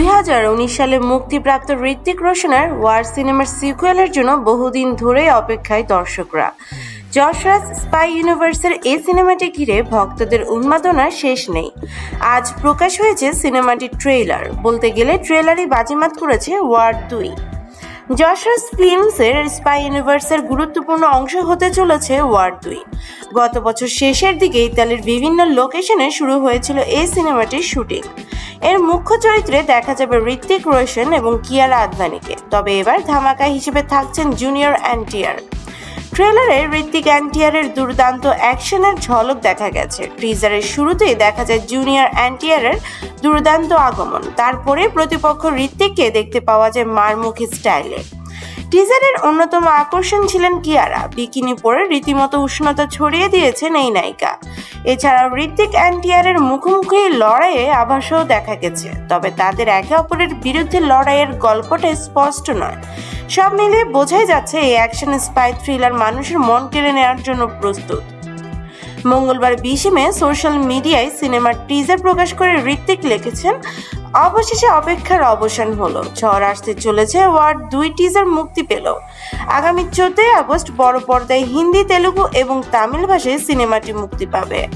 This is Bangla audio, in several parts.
দুই হাজার উনিশ সালে মুক্তিপ্রাপ্ত ঋত্বিক রোশনের ওয়ার সিনেমার সিকুয়েলের জন্য বহুদিন ধরেই অপেক্ষায় দর্শকরা। যশরাজ স্পাই ইউনিভার্সের এই সিনেমাটি ঘিরে ভক্তদের উন্মাদনার শেষ নেই। আজ প্রকাশ হয়েছে সিনেমাটির ট্রেইলার। বলতে গেলে ট্রেলারই বাজিমাত করেছে ওয়ার দুই। যশরাজ ফিল্মসের স্পাই ইউনিভার্সের গুরুত্বপূর্ণ অংশ হতে চলেছে ওয়ার দুই। গত বছর শেষের দিকে ইতালির বিভিন্ন লোকেশনে শুরু হয়েছিল এই সিনেমাটির শুটিং। এর মুখ্য চরিত্রে দেখা যাবে ঋত্বিক রোশন এবং কিয়ারা আদভানিকে তবে এবার ধামাকা হিসেবে থাকছেন জুনিয়র অ্যান্টিয়ার ট্রেলারে ঋত্বিক অ্যান্টিয়ারের দুর্দান্ত অ্যাকশনের ঝলক দেখা গেছে। টিজারের শুরুতেই দেখা যায় জুনিয়র অ্যান্টিয়ারের দুর্দান্ত আগমন। তারপরে প্রতিপক্ষ ঋত্বিককে দেখতে পাওয়া যায় মারমুখী স্টাইলে। টিজারের অন্যতম আকর্ষণ ছিলেন কিয়ারা। বিকিনি পরে রীতিমতো উষ্ণতা ছড়িয়ে দিয়েছেন এই নায়িকা। এছাড়াও ঋত্বিক অ্যান্টিয়ারের মুখোমুখি লড়াইয়ে আভাসও দেখা গেছে। তবে তাদের একে অপরের বিরুদ্ধে লড়াইয়ের গল্পটা স্পষ্ট নয়। সব মিলিয়ে বোঝাই যাচ্ছে, এই অ্যাকশন স্পাই থ্রিলার মানুষের মন কেড়ে নেওয়ার জন্য প্রস্তুত। মঙ্গলবার বিশে মে সোশ্যাল মিডিয়ায় সিনেমার টিজার প্রকাশ করে ঋত্বিক লিখেছেন, অবশেষে অপেক্ষার অবসান হলো। ঝড় আসতে চলেছে, ওয়ার্ড দুই টিজার মুক্তি পেল। আগামী চোদ্দই আগস্ট বড় পর্দায় হিন্দি, তেলুগু এবং তামিল ভাষায় সিনেমাটি মুক্তি পাবে।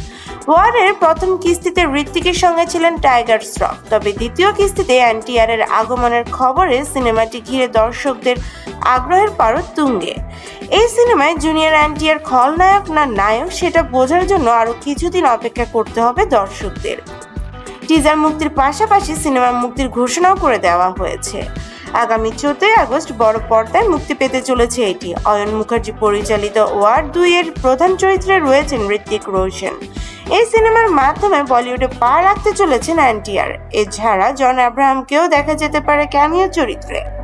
ওয়ারের প্রথম কিস্তিতে ঋত্বিকের সঙ্গে ছিলেন টাইগার শ্রফ। তবে দ্বিতীয় কিস্তিতে অ্যান্টিয়ারের আগমনের খবরে সিনেমাটি ঘিরে দর্শকদের আগ্রহের পারদ তুঙ্গে। এই সিনেমায় জুনিয়র অ্যান্টিয়ার খলনায়ক না নায়ক সেটা বোঝার জন্য আরও কিছুদিন অপেক্ষা করতে হবে দর্শকদের। টিজার মুক্তির পাশাপাশি সিনেমার মুক্তির ঘোষণাও করে দেওয়া হয়েছে। আগামী চোদ্দই আগস্ট বড় পর্দায় মুক্তি পেতে চলেছে এটি। অয়ন মুখার্জি পরিচালিত ওয়ার দুই এর প্রধান চরিত্রে রয়েছেন ঋত্বিক রোশন। এই সিনেমার মাধ্যমে বলিউডে পা রাখতে চলেছেন অ্যান্টিয়ার এছাড়া জন আব্রাহামকেও দেখা যেতে পারে ক্যামিও চরিত্রে।